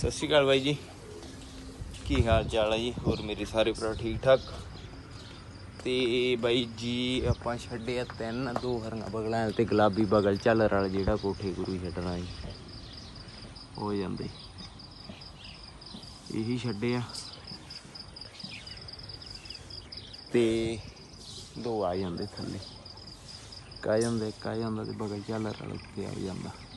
ਸਤਿ ਸ਼੍ਰੀ ਅਕਾਲ ਬਾਈ ਜੀ। ਕੀ ਹਾਲ ਚਾਲ ਹੈ ਜੀ? ਹੋਰ ਮੇਰੇ ਸਾਰੇ ਭਰਾ ਠੀਕ ਠਾਕ? ਤੇ ਬਾਈ ਜੀ, ਆਪਾਂ ਛੱਡਿਆ ਤਿੰਨ, ਦੋ ਹਰੀਆਂ ਬਗਲਾਂ ਤੇ ਗੁਲਾਬੀ ਬਗਲ ਝੱਲਰ ਰਲ ਜਿਹੜਾ ਕੋਠੇ ਗੁਰੂ ਛੱਡਣਾ ਜੀ। ਹੋ ਜਾਂਦੇ। ਇਹੀ ਛੱਡੇ ਆ। ਤੇ ਦੋ ਆ ਜਾਂਦੇ ਥੱਲੇ। ਕਾ ਜਾਂਦੇ ਕਾ ਜਾਂਦਾ ਤੇ ਬਗਲ ਝੱਲਰ ਵਾਲਾ ਉੱਤੇ ਆ ਜਾਂਦਾ।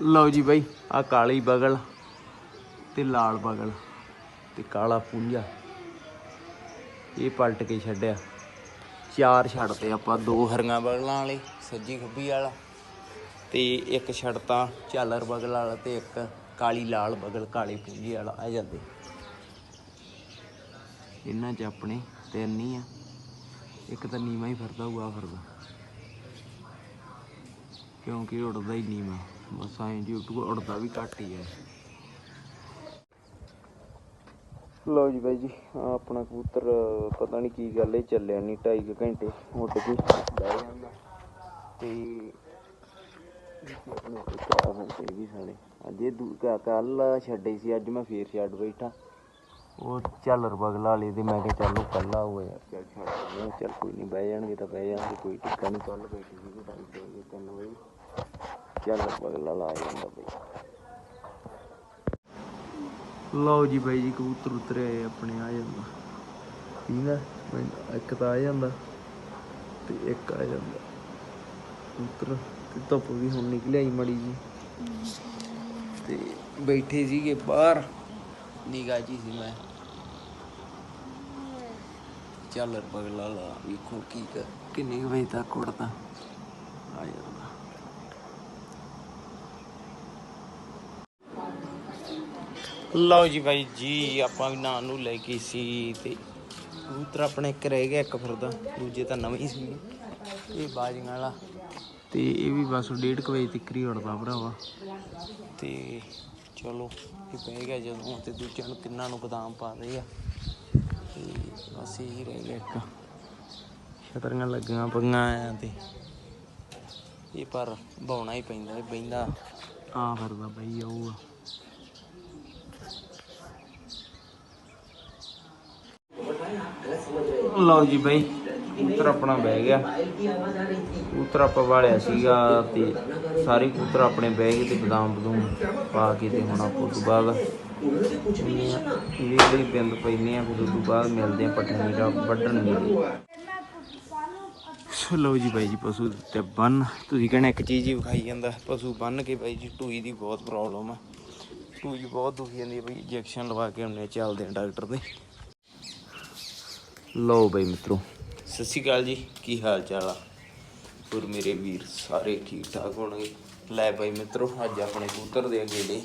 ਲਓ ਜੀ ਬਾਈ ਆ ਕਾਲੀ ਬਗਲ ਤੇ ਲਾਲ ਬਗਲ ਤੇ ਕਾਲਾ ਪੁੰਜਾ। ਇਹ ਪਲਟ ਕੇ ਛੱਡਿਆ। ਚਾਰ ਛੱਡਤੇ ਆਪਾਂ ਦੋ ਹਰੀਆਂ ਬਗਲਾਂ ਵਾਲੇ, ਸੱਜੀ ਖੱਬੀ ਵਾਲਾ ਤੇ ਇੱਕ ਛੱਡਤਾ ਝਾਲਰ ਬਗਲ ਵਾਲਾ ਤੇ ਇੱਕ ਕਾਲੀ ਲਾਲ ਬਗਲ, ਕਾਲੇ ਪੁੰਜੇ ਵਾਲਾ, ਆ ਜਾਂਦੇ। ਇਹਨਾਂ 'ਚ ਆਪਣੇ ਤਿੰਨ ਹੀ ਆ। ਇੱਕ ਤਾਂ ਨੀਵਾ ਹੀ ਫਿਰਦਾ ਹੋਊਗਾ ਫਿਰਦਾ। ਕਿਉਂਕਿ ਇਹ ਹੀ ਨੀਵਾ। ਬਸ ਐਂ ਜੀ ਉੱਡੂ ਉੜਦਾ ਵੀ ਘੱਟ ਹੀ ਹੈ। ਲਓ ਜੀ ਬਾਈ ਜੀ ਆਪਣਾ ਕਬੂਤਰ, ਪਤਾ ਨਹੀਂ ਕੀ ਗੱਲ ਇਹ ਚੱਲਿਆ ਨਹੀਂ 2.5 ਘੰਟੇ ਉੱਡ ਕੇ ਬਹਿ ਜਾਂਦਾ। ਤੇ ਆਪਣੇ ਵੀ ਸਾਲੇ ਅੱਜ ਇਹ ਕੱਲ ਛੱਡੇ ਸੀ, ਅੱਜ ਮੈਂ ਫੇਰ ਛੱਡ ਬੈਠਾ। ਉਹ ਝੱਲਰ ਬਗਲਾ ਲਈ ਤੇ ਮੈਂ ਕਿਹਾ ਚੱਲ ਉਹ ਕੱਲਾ ਹੋਇਆ ਚੱਲ ਛੱਡ ਦਿੰਦੇ ਚੱਲ ਕੋਈ ਨਹੀਂ ਬਹਿ ਜਾਣਗੇ ਤਾਂ ਬਹਿ ਜਾਣਗੇ, ਕੋਈ ਟਿੱਕਾ ਨਹੀਂ ਕੱਲ ਬੈਠੀ ਸੀ ਢਾਈ ਵਜੇ ਤਿੰਨ ਵਜੇ। ਝੱਲਰ ਬਗਲਾ ਲਾ ਜਾਂਦਾ ਬਈ ਲਓ ਜੀ ਬਾਈ ਜੀ, ਕਬੂਤਰ ਉਤਰੇ ਆਪਣੇ, ਆ ਜਾਂਦਾ। ਪੀਂਦਾ ਇੱਕ ਤਾਂ ਆ ਜਾਂਦਾ ਤੇ ਇੱਕ ਆ ਜਾਂਦਾ। ਕਬੂਤਰ ਤੇ ਧੁੱਪ ਵੀ ਹੁਣ ਨਿਕਲਿਆ ਹੀ ਮੜੀ ਜੀ ਤੇ ਬੈਠੇ ਸੀਗੇ ਬਾਹਰ। ਨਿਗਾਹ ਜੀ ਸੀ ਮੈਂ। ਚੱਲ ਬਗਲਾ ਲਾ, ਵੇਖੋ ਕੀ ਕਰ ਕਿੰਨੇ ਕੁ ਵਜੇ ਤੱਕ ਉੜਦਾ। ਆ ਜਾਂਦਾ। ਲਓ ਜੀ ਬਾਈ ਜੀ, ਆਪਾਂ ਵੀ ਨਾਂ ਨੂੰ ਲੈ ਕੇ ਸੀ ਤੇ ਕਬੂਤਰ ਆਪਣੇ ਇੱਕ ਰਹਿ ਗਿਆ ਇੱਕ ਫਿਰਦਾ, ਦੂਜੇ ਤਾਂ ਨਵੇਂ ਹੀ ਸੀ। ਇਹ ਬਾਜੀਆਂ ਵਾਲਾ। ਤੇ ਇਹ ਵੀ ਬਸ 1:30 ਵਜੇ ਤੱਕ ਹੀ ਉੜਦਾ ਭਰਾਵਾ। ਤੇ ਚਲੋ, ਇਹ ਪੈ ਗਿਆ ਜਦੋਂ ਤੇ ਦੂਜਿਆਂ ਨੂੰ ਤਿੰਨਾਂ ਨੂੰ ਬਦਾਮ ਪਾ ਦੇ ਆ। ਤੇ ਬਸ ਇਹੀ ਰਹਿ ਗਿਆ ਇੱਕ। ਛਤਰੀਆਂ ਲੱਗੀਆਂ ਪਈਆਂ ਆ ਤੇ ਇਹ ਪਰ ਬਾਉਣਾ ਹੀ ਪੈਂਦਾ, ਇਹ ਬੈਂਦਾ ਆ ਫਿਰਦਾ ਬਈ ਉਹ ਲਓ ਜੀ ਬਈ, ਕਬੂਤਰ ਆਪਣਾ ਬਹਿ ਗਿਆ। ਕਬੂਤਰ ਆਪਾਂ ਵਾਲਿਆ ਸੀਗਾ ਤੇ ਸਾਰੇ ਕੂਤਰ ਆਪਣੇ ਬਹਿ ਗਏ ਤੇ ਬਦਾਮ ਬਦੂਮ ਪਾ ਕੇ ਤੇ ਹੁਣ ਆਪਾਂ ਉਸ ਤੋਂ ਬਾਅਦ ਇਹ ਜਿਹੜੀ ਬਿੰਦ ਪੈਨੇ ਆ ਫਿਰ ਉਸ ਤੋਂ ਬਾਅਦ ਮਿਲਦੇ ਆ ਪਟਨੀ ਦਾ ਵੱਢਣ ਮੇਲੇ ਸੋ ਲਓ ਜੀ ਬਾਈ ਜੀ, ਪਸ਼ੂ ਤੇ ਬੰਨ। ਤੁਸੀਂ ਕਹਿੰਦੇ ਇੱਕ ਚੀਜ਼ ਹੀ ਵਿਖਾਈ ਜਾਂਦਾ, ਪਸ਼ੂ ਬੰਨ ਕੇ ਬਾਈ ਜੀ, ਟੂਈ ਦੀ ਬਹੁਤ ਪ੍ਰੋਬਲਮ ਆ। ਟੂਈ ਬਹੁਤ ਦੁਖੀ ਜਾਂਦੀ ਹੈ ਬਈ ਇੰਜੈਕਸ਼ਨ ਲਵਾ ਕੇ ਉਹਨੇ ਚੱਲਦੇ ਆ ਡਾਕਟਰ ਦੇ। ਲਓ ਬਈ ਮਿੱਤਰੋ। ਸਤਿ ਸ਼੍ਰੀ ਅਕਾਲ ਜੀ, ਕੀ ਹਾਲ ਚਾਲ ਆ? ਹੋਰ ਮੇਰੇ ਵੀਰ ਸਾਰੇ ਠੀਕ ਠਾਕ ਹੋਣਗੇ? ਲੈ ਬਈ ਮਿੱਤਰੋ, ਅੱਜ ਆਪਣੇ ਕਬੂਤਰ ਦੇ ਅਗੇਲੇ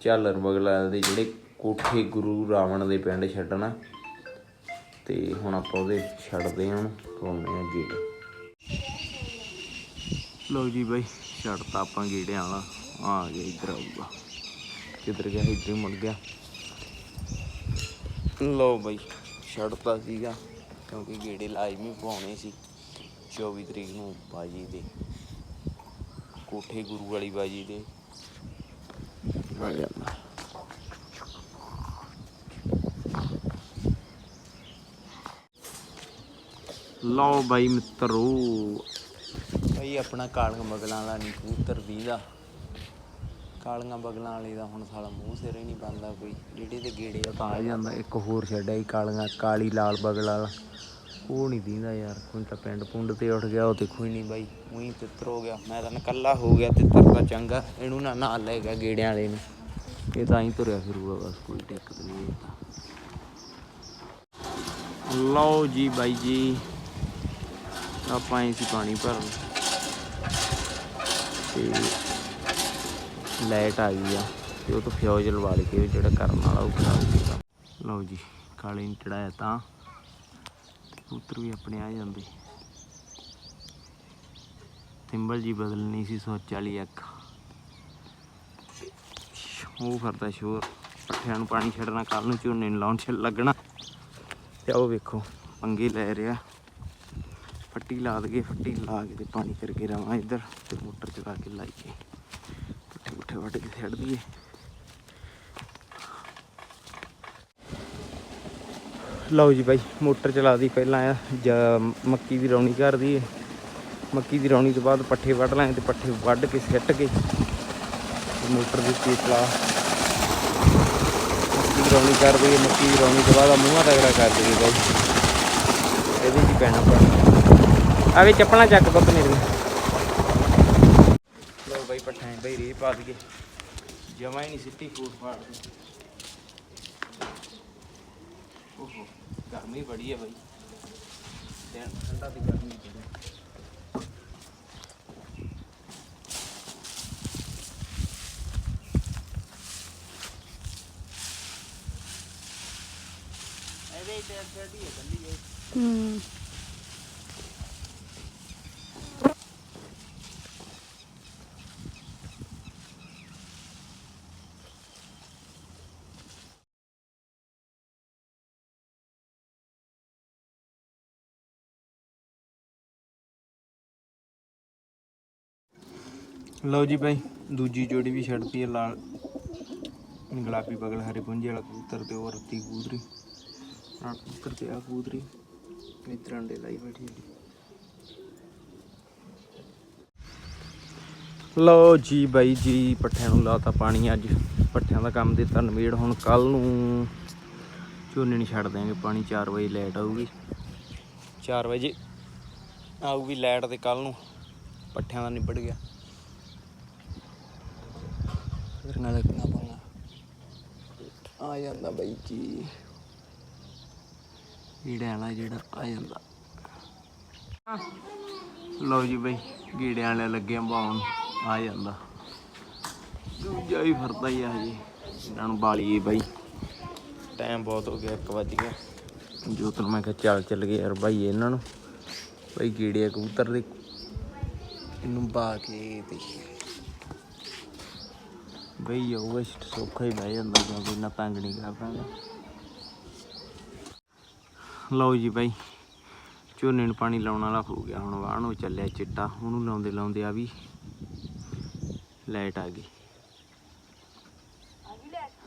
ਝਾਲਰ ਬਗਲਾ ਦੇ ਜਿਹੜੇ ਕੋਠੇ ਗੁਰੂ ਰਾਵਣ ਦੇ ਪਿੰਡ ਛੱਡਣਾ। ਤੇ ਹੁਣ ਆਪਾਂ ਉਹਦੇ ਛੱਡਦੇ ਹਾਂ ਪਾਉਂਦੇ ਆ ਗੇੜੇ ਲਓ ਜੀ ਬਈ, ਛੱਡਤਾ ਆਪਾਂ ਗੇੜਿਆਂ ਵਾਲਾ। ਆ ਗਿਆ ਇੱਧਰ ਆਊਗਾ। ਕਿੱਧਰ ਗਿਆ? ਇੱਧਰ ਮੁੜ ਗਿਆ। ਲਓ ਬਈ। ਛੱਡਤਾ ਸੀਗਾ, ਕਿਉਂਕਿ ਗੇੜੇ ਲਾਜ਼ਮੀ ਪਾਉਣੇ ਸੀ। 24 ਤਰੀਕ ਨੂੰ ਬਾਜੀ ਦੇ, ਕੋਠੇ ਗੁਰੂ ਵਾਲੀ ਬਾਜੀ ਦੇ। ਆ ਜਾਂਦਾ ਲਓ ਬਾਈ ਮਿੱਤਰੋ। ਭਾਈ ਆਪਣਾ ਕਾਲੀਆਂ ਮਗਲਾਂ ਵਾਲਾ ਨਹੀਂ ਕਬੂਤਰ ਦੀਦਾ ਕਾਲੀਆਂ ਬਗਲਾਂ ਵਾਲੇ ਦਾ ਹੁਣ ਸਾਲਾ ਮੂੰਹ ਸਿਰ ਹੀ ਨਹੀਂ ਬੰਦਾ ਕੋਈ। ਜਿਹੜੇ ਤੇ ਗੇੜੇ ਆ ਤਾਂ ਆ ਜਾਂਦਾ ਇੱਕ ਹੋਰ ਛੱਡਿਆ ਸੀ ਕਾਲੀਆਂ ਕਾਲੀ ਲਾਲ ਬਗਲ ਵਾਲਾ। ਉਹ ਨਹੀਂ ਦੀਦਾ ਯਾਰ ਕੋਈ ਤਾਂ ਪਿੰਡ ਪੁੰਡ ਤੇ ਉੱਠ ਗਿਆ ਉਹ ਤੇ ਕੋਈ ਨਹੀਂ ਬਾਈ। ਉਹੀ ਤਿੱਤਰ ਹੋ ਗਿਆ ਮੈਂ ਤਾਂ ਇਕੱਲਾ ਹੋ ਗਿਆ ਤਿੱਤਰ ਤਾਂ ਚੰਗਾ ਇਹਨੂੰ ਨਾ ਨਾਲ ਲੈ ਗਿਆ ਗੇੜਿਆਂ ਵਾਲੇ ਨੂੰ। ਇਹ ਤਾਂ ਹੀ ਤੁਰਿਆ ਫਿਰੂਗਾ ਬਸ ਕੋਈ ਦਿੱਕਤ ਨਹੀਂ ਇਹ ਤਾਂ। ਲਓ ਜੀ ਬਾਈ ਜੀ ਆਪਾਂ ਆਏ ਸੀ ਪਾਣੀ ਭਰਨ। ਤੇ ਲਾਈਟ ਆ ਗਈ ਆ ਤੇ ਉਹ ਤੋਂ ਫਿਊਜ਼ ਲਵਾ ਲਈ ਕਿ ਜਿਹੜਾ ਕਰਨ ਵਾਲਾ ਉਹ ਖਰਾਬ ਸੀਗਾ ਲਓ ਜੀ, ਕਾਲੇ ਨੇ ਚੜਾਇਆ ਤਾਂ ਕਬੂਤਰ ਵੀ ਆਪਣੇ ਆ ਜਾਂਦੇ। ਸਿੰਬਲ ਜੀ ਬਦਲਣੀ ਸੀ ਸੋਚ ਵਾਲੀ ਅੱਖ ਉਹ ਕਰਦਾ ਸ਼ੋਰ, ਪੱਠਿਆਂ ਨੂੰ ਪਾਣੀ ਛੱਡਣਾ ਕੱਲ ਨੂੰ ਝੋਨੇ ਨੂੰ ਲਾਉਣ ਚ ਲੱਗਣਾ। ਤੇ ਉਹ ਵੇਖੋ, ਪੰਗੇ ਲੈ ਰਿਹਾ। ਫੱਟੀ ਲਾ ਦਈਏ, ਫੱਟੀ ਲਾ ਕੇ ਤੇ ਪਾਣੀ ਕਰਕੇ ਰਵਾਂ ਇੱਧਰ ਤੇ ਮੋਟਰ ਚਲਾ ਕੇ ਲਾਈਏ। ਵੱਢ ਕੇ ਛੱਡ ਦਈਏ ਲਓ ਜੀ ਬਾਈ, ਮੋਟਰ ਚਲਾ ਦੀ ਪਹਿਲਾਂ ਆ। ਮੱਕੀ ਦੀ ਰੌਣੀ ਕਰਦੀ ਦਈਏ ਮੱਕੀ ਦੀ ਰੌਣੀ ਤੋਂ ਬਾਅਦ ਪੱਠੇ ਵੱਢ ਲਾਂਗੇ ਤੇ ਪੱਠੇ ਵੱਢ ਕੇ ਸਿੱਟ ਕੇ ਮੋਟਰ ਦੀ ਸਪੀਡ ਚਲਾ। ਮੱਕੀ ਦੀ ਰੌਣੀ ਕਰ ਦਈਏ ਮੱਕੀ ਦੀ ਰੌਣੀ ਤੋਂ ਬਾਅਦ ਆ ਮੂੰਹਾਂ ਤਗੜਾ ਕਰ ਦਈਏ ਬਾਈ। ਇਹਦੇ 'ਚ ਪੈਣਾ ਪੈਣਾ ਆ ਵੀ ਚੱਪਲਾਂ ਚੱਕ ਪੁੱਤ ਮੇਰੀਆਂ ਲਓ ਬਾਈ ਪੱਠਾਂ 'ਚ ਬਾਈ ਰੇ ਪਾ ਦਈਏ ਜਮਾ ਹੀ ਨਹੀਂ ਸਿੱਟੀ ਫੂਟ ਫਾੜ ਦੀ ਓਹੋ ਗਰਮੀ ਬੜੀ ਹੈ ਬਾਈ ਦਿਨ ਠੰਡਾ ਤੇ ਗਰਮੀ ਬੜੀ ਹੈ। ਇਹਦੇ ਤੇ ਅੱਡੀ ਹੈ ਬੰਦੀ ਹੈ ਹੂੰ ਲਓ ਜੀ ਬਾਈ ਦੂਜੀ ਜੋੜੀ ਵੀ ਛੱਡਤੀ ਹੈ ਲਾਲ। ਗੁਲਾਬੀ ਬਗਲ ਹਰੇ ਪੁੰਜੇ ਵਾਲਾ ਕਬੂਤਰ ਤੇ ਉਹ ਰੱਤੀ ਕਬੂਤਰੀ। ਹਾਂ ਕਬੂਤਰ ਤੇ ਆ ਕਬੂਤਰੀ। ਮਿੱਤਰ ਦੇ ਲਾਈ ਬੈਠੀ ਲਓ ਜੀ ਬਾਈ ਜੀ, ਪੱਠਿਆਂ ਨੂੰ ਲਾਤਾ ਪਾਣੀ ਅੱਜ। ਪੱਠਿਆਂ ਦਾ ਕੰਮ ਦਿੱਤਾ ਨਵੇੜ ਹੁਣ ਕੱਲ ਨੂੰ। ਝੋਨੇ ਨਹੀਂ ਛੱਡ ਦਿਆਂਗੇ ਪਾਣੀ 4 ਵਜੇ ਲਾਈਟ ਆਊਗੀ। 4 ਵਜੇ ਆਊਗੀ ਲਾਈਟ ਤੇ ਕੱਲ ਨੂੰ। ਪੱਠਿਆਂ ਦਾ ਨਿਬੜ ਗਿਆ। ਫਿਰ ਨਾਲ ਲੱਗਣਾ ਪਾਉਣਾ ਆ ਜਾਂਦਾ ਬਾਈ ਜੀ। ਗੀੜਿਆਂ ਵਾਲਾ ਜਿਹੜਾ ਆ ਜਾਂਦਾ। ਲਓ ਜੀ ਬਾਈ ਗੀੜਿਆਂ ਵਾਲੇ ਲੱਗੇ ਬਾਉਣ। ਆ ਜਾਂਦਾ। ਦੂਜਾ ਵੀ ਫਿਰਦਾ ਹੀ ਆ ਜੀ ਇਹਨਾਂ ਨੂੰ ਬਾਲੀਏ ਬਾਈ। ਟਾਈਮ ਬਹੁਤ ਹੋ ਗਿਆ 1 ਵਜ ਗਿਆ। ਜੋਤ ਨੂੰ ਮੈਂ ਕਿਹਾ ਚੱਲ ਚੱਲ ਗਏ ਯਾਰ ਬਾਈ ਇਹਨਾਂ ਨੂੰ। ਬਾਈ ਗੀੜਿਆ ਕਬੂਤਰ ਦੇ। ਇਹਨੂੰ ਬਾ ਕੇ ਤੇ ਬਈ ਉਹ ਸੌਖਾ ਹੀ ਬਹਿ ਜਾਂਦਾ ਕਿਉਂਕਿ ਇੰਨਾ ਤੰਗ ਨਹੀਂ ਕਰਦਾ ਲਓ ਜੀ ਬਾਈ, ਝੋਨੇ ਨੂੰ ਪਾਣੀ ਲਾਉਣ ਵਾਲਾ ਹੋ ਗਿਆ, ਹੁਣ ਵਾਹਣ ਨੂੰ ਚੱਲਿਆ ਚਿੱਟਾ, ਉਹਨੂੰ ਲਾਉਂਦੇ ਲਾਉਂਦੇ ਆ ਵੀ ਲਾਈਟ ਆ ਗਈ।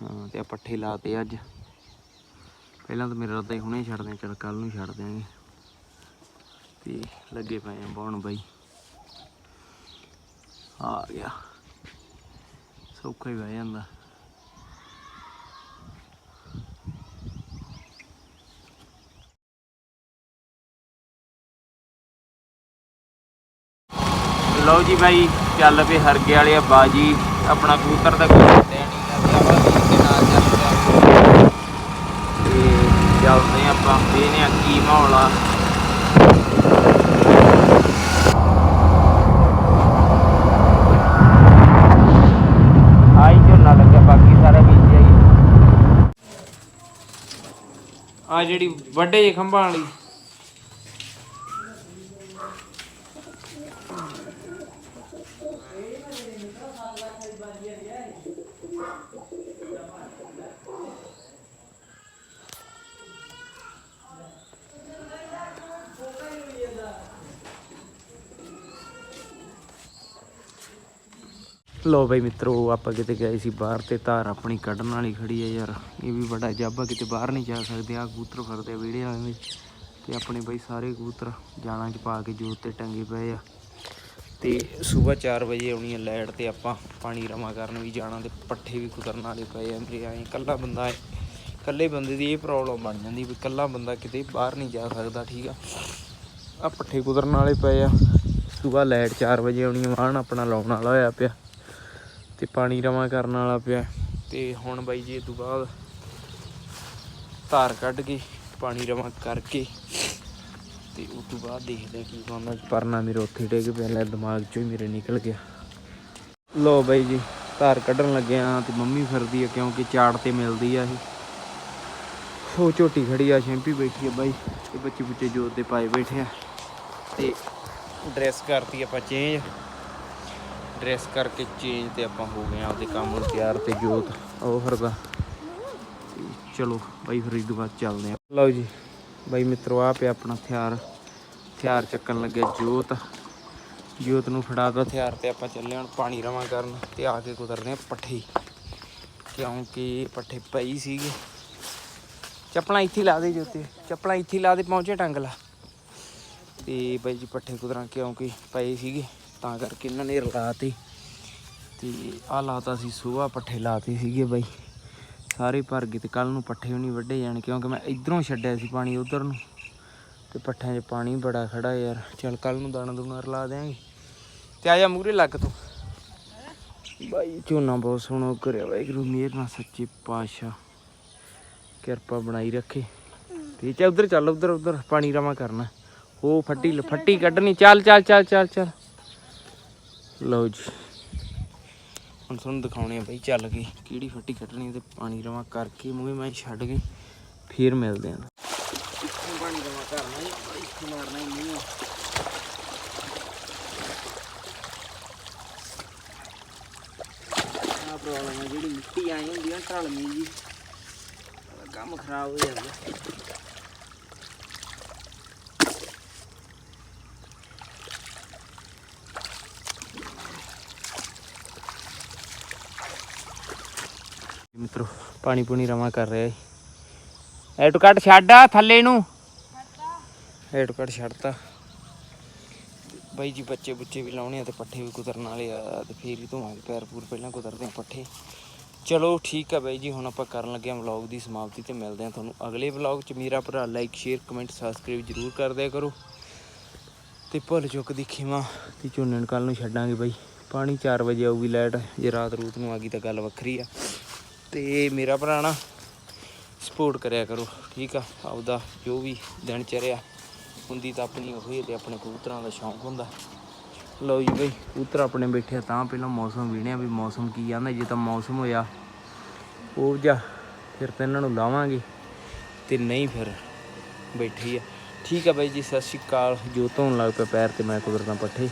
ਹਾਂ, ਤੇ ਆ ਪੱਠੇ ਲਾਤੇ ਅੱਜ। ਪਹਿਲਾਂ ਤਾਂ ਮੇਰਾ ਰੱਦਾ ਹੀ ਹੁਣੇ ਛੱਡਦੇ ਚਲ ਕੱਲ ਨੂੰ ਛੱਡ ਦਿਆਂਗੇ। ਤੇ ਲੱਗੇ ਪਏ ਆ ਬਾਉਣ ਬਾਈ। ਆ ਗਿਆ। ਸੌਖਾ ਹੀ ਬਹਿ ਜਾਂਦਾ ਲਓ ਜੀ ਬਾਈ, ਚੱਲ ਪਏ ਹਰਗੇ ਵਾਲੇ ਆ ਬਾਜੀ। ਆਪਣਾ ਕਬੂਤਰ ਦਾ ਕੋਈ ਦੇਣੀ ਕਰਦਾ ਵਾ ਤੇ ਨਾਲ ਚੱਲਦੇ ਆ ਤੇ ਚੱਲਦੇ ਆਪਾਂ ਇਹਨੇ ਆ ਕੀ ਮਾਹੌਲ ਆ ਆਈ ਝੋਨਾ ਲੱਗਿਆ ਬਾਕੀ ਸਾਰਾ ਬੀਜ ਜਾਈ ਆ ਜਿਹੜੀ ਵੱਡੇ ਜੇ ਖੰਭਾਂ ਵਾਲੀ। ਲੋ ਬਈ ਮਿੱਤਰੋ, ਆਪਾਂ ਕਿਤੇ ਗਏ ਸੀ ਬਾਹਰ ਤੇ ਧਾਰ ਆਪਣੀ ਕੱਢਣ ਵਾਲੀ ਖੜੀ ਹੈ ਯਾਰ। ਇਹ ਵੀ ਬੜਾ ਜਾਬਾ ਕਿਤੇ ਬਾਹਰ ਨਹੀਂ ਜਾ ਸਕਦੇ। ਆ ਕਬੂਤਰ ਫਿਰਦੇ ਆ ਵਿਹੜੇ ਵਾਲੇ ਵਿੱਚ ਤੇ ਆਪਣੇ ਬਈ ਸਾਰੇ ਕਬੂਤਰ ਜਾਲਾਂ 'ਚ ਪਾ ਕੇ ਜੋਤ ਤੇ ਟੰਗੇ ਪਏ ਆ। ਤੇ ਸਵੇਰ 4 ਵਜੇ ਆਉਣੀ ਹੈ ਲਾਈਟ ਤੇ ਆਪਾਂ ਪਾਣੀ ਰਮਾ ਕਰਨ ਵੀ ਜਾਣਾ ਤੇ ਪੱਠੇ ਵੀ ਕੁਤਰਨ ਵਾਲੇ ਪਏ ਆ। ਮੇਰੇ ਐਂ ਇਕੱਲਾ ਬੰਦਾ ਹੈ ਇਕੱਲੇ ਬੰਦੇ ਦੀ ਇਹ ਪ੍ਰੋਬਲਮ ਬਣ ਜਾਂਦੀ ਵੀ ਇਕੱਲਾ ਬੰਦਾ ਕਿਤੇ ਬਾਹਰ ਨਹੀਂ ਜਾ ਸਕਦਾ, ਠੀਕ ਆ? ਆ ਪੱਠੇ ਕੁਤਰਨ ਵਾਲੇ ਪਏ ਆ। ਸਵੇਰ ਲਾਈਟ 4 ਵਜੇ ਆਉਣੀ ਆ ਵਾਹਣ ਆਪਣਾ ਲਾਉਣ ਵਾਲਾ ਹੋਇਆ ਪਿਆ। ਤੇ ਪਾਣੀ ਰਵਾ ਕਰਨ ਵਾਲਾ ਪਿਆ। ਤੇ ਹੁਣ ਬਾਈ ਜੀ ਇਹ ਤੋਂ ਬਾਅਦ ਧਾਰ ਕੱਢ ਕੇ ਪਾਣੀ ਰਵਾ ਕਰਕੇ ਤੇ ਉਸ ਤੋਂ ਬਾਅਦ ਦੇਖਦੇ ਆ ਕੀ ਬਣਦਾ। ਪਰਨਾ ਮੇਰੇ ਉੱਥੇ ਡਿੱਗ ਪਿਆ, ਲੈ ਦਿਮਾਗ ਚੋਂ ਹੀ ਮੇਰੇ ਨਿਕਲ ਗਿਆ। ਲੋ ਬਾਈ ਜੀ, ਧਾਰ ਕੱਢਣ ਲੱਗੇ ਆ ਤੇ ਮੰਮੀ ਫਿਰਦੀ ਆ ਕਿਉਂਕਿ ਚਾੜ ਤੇ ਮਿਲਦੀ ਆ ਇਹ। ਸੋ ਝੋਟੀ ਖੜੀ ਆ, ਸ਼ੈਂਪੀ ਬੈਠੀ ਆ ਬਾਈ। ਤੇ ਬੱਚੇ ਬੁੱਚੇ ਜੋਤ 'ਤੇ ਪਾਏ ਬੈਠੇ ਆ। ਤੇ ਡਰੈਸ ਕਰਤੀ ਆਪਾਂ ਚੇਂਜ ਡਰੈਸ ਕਰਕੇ ਚੇਂਜ ਤੇ ਆਪਾਂ ਹੋ ਗਏ ਆ ਆਪਦੇ ਕੰਮ ਨੂੰ ਤਿਆਰ ਤੇ ਜੋਤ, ਉਹ ਫਿਰਦਾ ਚਲੋ ਬਾਈ ਫਿਰ ਇਹ ਤੋਂ ਬਾਅਦ ਚੱਲਦੇ ਆ ਲਓ ਜੀ, ਬਾਈ ਮਿੱਤਰੋ ਆ ਪਿਆ ਆਪਣਾ ਹਥਿਆਰ। ਹਥਿਆਰ ਚੱਕਣ ਲੱਗੇ ਜੋਤ। ਜੋਤ ਨੂੰ ਫੜਾਤਾ ਹਥਿਆਰ ਤੇ ਆਪਾਂ ਚੱਲੇ ਹੁਣ ਪਾਣੀ ਰਵਾਂ ਕਰਨ ਤੇ ਆ ਕੇ ਕੁਦਰਦੇ ਆ ਪੱਠੇ। ਕਿਉਂਕਿ ਪੱਠੇ ਪਈ ਸੀਗੇ। ਚੱਪਲਾਂ ਇੱਥੇ ਲਾ ਦੇ ਜੋਤੇ, ਚੱਪਲਾਂ ਇੱਥੇ ਲਾ ਦੇ ਪਹੁੰਚੇ ਟੰਗਲਾ। ਤੇ ਬਾਈ ਜੀ ਪੱਠੇ ਕੁਦਰਾਂ ਕਿਉਂਕਿ ਪਏ ਸੀਗੇ। ਤਾਂ ਕਰਕੇ ਇਹਨਾਂ ਨੇ ਰਲਾਤੇ। ਤੇ ਆ ਲਾਤਾ ਸੀ ਸੁਬਾ ਪੱਠੇ ਲਾਤੇ ਸੀਗੇ ਬਾਈ। ਸਾਰੇ ਭਰ ਗਏ ਤੇ ਕੱਲ ਨੂੰ ਪੱਠੇ ਵੀ ਨਹੀਂ ਵੱਢੇ ਜਾਣ ਕਿਉਂਕਿ ਮੈਂ ਇਧਰੋਂ ਛੱਡਿਆ ਸੀ ਪਾਣੀ ਉਧਰ ਨੂੰ। ਤੇ ਪੱਠਿਆਂ 'ਚ ਪਾਣੀ ਬੜਾ ਖੜਾ ਯਾਰ। ਚੱਲ ਕੱਲ ਨੂੰ ਦਾਣਾ ਦੂਣਾ ਰਲਾ ਦੇਾਂਗੇ ਤੇ ਆ ਜਾ ਮੂਰੇ ਲੱਗ ਤੂੰ। ਬਾਈ, ਝੋਨਾ ਬਹੁਤ ਸੋਹਣਾ ਕਰਿਆ ਵਾਹਿਗੁਰੂ ਮਿਹਰ ਨਾਲ ਸੱਚੇ ਪਾਤਸ਼ਾਹ। ਕਿਰਪਾ ਬਣਾਈ ਰੱਖੇ। ਤੇ ਚਾ ਉਧਰ ਚੱਲ, ਉਧਰ ਉਧਰ। ਪਾਣੀ ਰਵਾ ਕਰਨਾ। ਉਹ ਫੱਟੀ ਫੱਟੀ ਕੱਢਣੀ। ਚੱਲ ਚੱਲ ਚੱਲ ਚੱਲ ਚੱਲ। ਲਓ ਜੀ। ਹੁਣ ਤੁਹਾਨੂੰ ਦਿਖਾਉਣੇ ਆ ਬਈ ਚੱਲ ਗਈ। ਕਿਹੜੀ ਫੱਟੀ ਕੱਢਣੀ ਤੇ ਪਾਣੀ ਰਵਾ ਕਰਕੇ ਮੂਹੇ ਮੈਂ ਛੱਡ ਕੇ ਫੇਰ ਮਿਲਦੇ ਆਂ। ਇੱਥੋਂ ਪਾਣੀ ਰਵਾ ਕਰਨਾ ਜੀ ਇੱਥੇ ਮਾਰਨਾ ਹੀ ਨਹੀਂ ਆ। ਪ੍ਰੋਬਲਮ ਹੈ ਜਿਹੜੀ ਮਿੱਟੀ ਆਈ ਹੁੰਦੀ ਆ ਢਲਮੀ ਜੀ ਕੰਮ ਖਰਾਬ ਹੋ ਜਾਂਦਾ। ਮਿੱਤਰੋ, ਪਾਣੀ ਪੂਣੀ ਰਵਾ ਕਰ ਰਿਹਾ ਏ ਐਟੋ ਕੱਟ ਛੱਡ ਆ, ਥੱਲੇ ਨੂੰ। ਐਟੋ ਕੱਟ ਛੱਡਤਾ। ਬਾਈ ਜੀ, ਬੱਚੇ ਬੁੱਚੇ ਵੀ ਲਾਉਣੇ ਆ ਤੇ ਪੱਠੇ ਵੀ ਕੁਤਰਨ ਵਾਲੇ ਆ ਤੇ ਫੇਰ ਹੀ ਧੋਵਾਂਗੇ। ਪੈਰ ਪੂਰ ਪਹਿਲਾਂ ਕੁਤਰਦੇ ਆ ਪੱਠੇ। ਚਲੋ, ਠੀਕ ਆ ਬਾਈ ਜੀ, ਹੁਣ ਆਪਾਂ ਕਰਨ ਲੱਗੇ ਆ ਵਲੌਗ ਦੀ ਸਮਾਪਤੀ ਤੇ ਮਿਲਦੇ ਆ ਤੁਹਾਨੂੰ ਅਗਲੇ ਵਲੌਗ ਚ। ਮੇਰਾ ਭਰਾ ਲਾਈਕ ਸ਼ੇਅਰ ਕਮੈਂਟ ਸਬਸਕ੍ਰਾਈਬ ਜਰੂਰ ਕਰ ਦਿਆ ਕਰੋ। ਤੇ ਭੁੱਲ ਚੁੱਕ ਦੀ ਖੀਵਾ ਤੇ ਝੋਨੇ ਨੂੰ ਕੱਲ ਨੂੰ ਛੱਡਾਂਗੇ ਬਾਈ। ਪਾਣੀ 4 ਵਜੇ ਆਊਗੀ ਲਾਈਟ ਜੇ ਰਾਤ ਰੂਤ ਨੂੰ ਆ ਗਈ ਤਾਂ ਗੱਲ ਵੱਖਰੀ ਆ। ਤੇ ਮੇਰਾ ਭਰਾ ਨਾ ਸਪੋਰਟ ਕਰਿਆ ਕਰੋ, ਠੀਕ ਆ? ਆਪਦਾ ਜੋ ਵੀ ਦਿਨ ਚਰਿਆ ਹੁੰਦੀ ਤਾਂ ਆਪਣੀ ਉਹੀ ਤੇ ਆਪਣੇ ਕਬੂਤਰਾਂ ਦਾ ਸ਼ੌਂਕ ਹੁੰਦਾ। ਲਓ ਜੀ ਬਈ, ਕਬੂਤਰ ਆਪਣੇ ਬੈਠੇ ਤਾਂ ਪਹਿਲਾਂ ਮੌਸਮ ਵੀਣਿਆ ਵੀ ਮੌਸਮ ਕੀ ਆਂਦਾ, ਜੇ ਤਾਂ ਮੌਸਮ ਹੋਇਆ, ਉਹ ਜਾ ਫਿਰ ਤਾਂ ਇਹਨਾਂ ਨੂੰ ਲਾਵਾਂਗੇ ਤੇ ਨਹੀਂ ਫਿਰ ਬੈਠੀ ਆ। ਠੀਕ ਆ ਬਾਈ ਜੀ, ਸਤਿ ਸ਼੍ਰੀ ਅਕਾਲ। ਜੋ ਧੋਣ ਲੱਗ ਪਿਆ ਪੈਰ ਤੇ, ਮੈਂ ਕੁਦਰਤਾਂ ਪੱਠੇ।